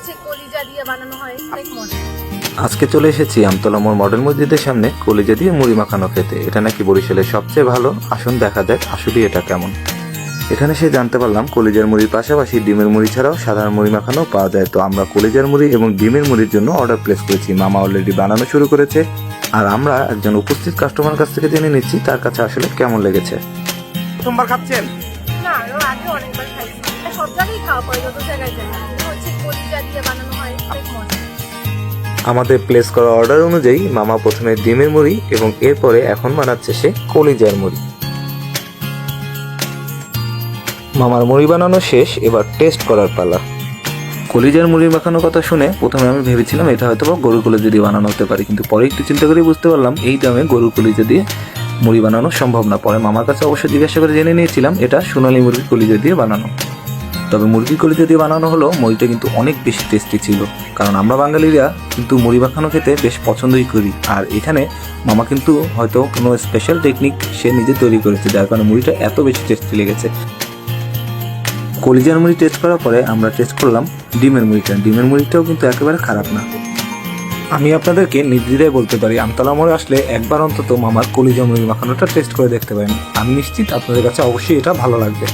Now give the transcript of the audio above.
হচ্ছে কলিজা দিয়ে বানানো হয়। অনেক মজা। আজকে চলে এসেছি আমতলা মোড় মডেল মসজিদের সামনে কলিজা দিয়ে মুড়ি মাখানো খেতে। এটা নাকি বরিশালের সবচেয়ে ভালো। আসুন দেখা যাক আসলে এটা কেমন। এখানে সে জানতে পারলাম কলিজার মুড়ির পাশাপাশি ডিমের মুড়ি ছাড়াও সাধারণ মুড়ি মাখানো পাওয়া যায়। তো আমরা কলিজার মুড়ি এবং ডিমের মুড়ির জন্য অর্ডার প্লেস করেছি। মামা অলরেডি বানানো শুরু করেছে। আর আমরা একজন উপস্থিত কাস্টমার কাছ থেকে জেনে নিচ্ছি তার কাছে আসলে কেমন লেগেছে। প্রথমবার খাচ্ছেন? না আগে অনেকবার খাইছি। সব জায়গায় খাওয়া পড়ে যত জায়গায় আমাদের প্লেস করা অর্ডার অনুযায়ী মামা প্রথমে ডিমের মুড়ি এবং এরপরে এখন বানাচ্ছে সে কলিজার মুড়ি। মামার মুড়ি বানানো শেষ, এবার টেস্ট করার পালা। কলিজার মুড়ি মাখানোর কথা শুনে প্রথমে আমি ভেবেছিলাম এটা হয়তো বা গরুর কলিজা দিয়ে বানানো হতে পারে, কিন্তু পরে একটু চিন্তা করে বুঝতে পারলাম এই দামে গরুর কলিজা দিয়ে মুড়ি বানানো সম্ভব না। পরে মামার কাছে অবশ্যই জিজ্ঞাসা করে জেনে নিয়েছিলাম, এটা সোনালী মুরগির কলিজা দিয়ে বানানো। তবে মুরগির কলিজা দিয়ে বানানো হলো মুড়িটা কিন্তু অনেক বেশি টেস্টি ছিল। কারণ আমরা বাঙালিরা কিন্তু মুড়ি মাখানো খেতে বেশ পছন্দই করি। আর এখানে মামা কিন্তু হয়তো কোনো স্পেশাল টেকনিক সে নিজে তৈরি করেছে, যার কারণে মুড়িটা এত বেশি টেস্টি লেগেছে। কলিজার মুড়ি টেস্ট করার পরে আমরা টেস্ট করলাম ডিমের মুড়িটা। ডিমের মুড়িটাও কিন্তু একেবারে খারাপ না। আমি আপনাদেরকে নির্দ্বিধায় বলতে পারি, আমতলা মোড়ে আসলে একবার অন্তত মামার কলিজা মুড়ি মাখানোটা টেস্ট করে দেখতে পারেন। আমি নিশ্চিত আপনাদের কাছে অবশ্যই এটা ভালো লাগবে।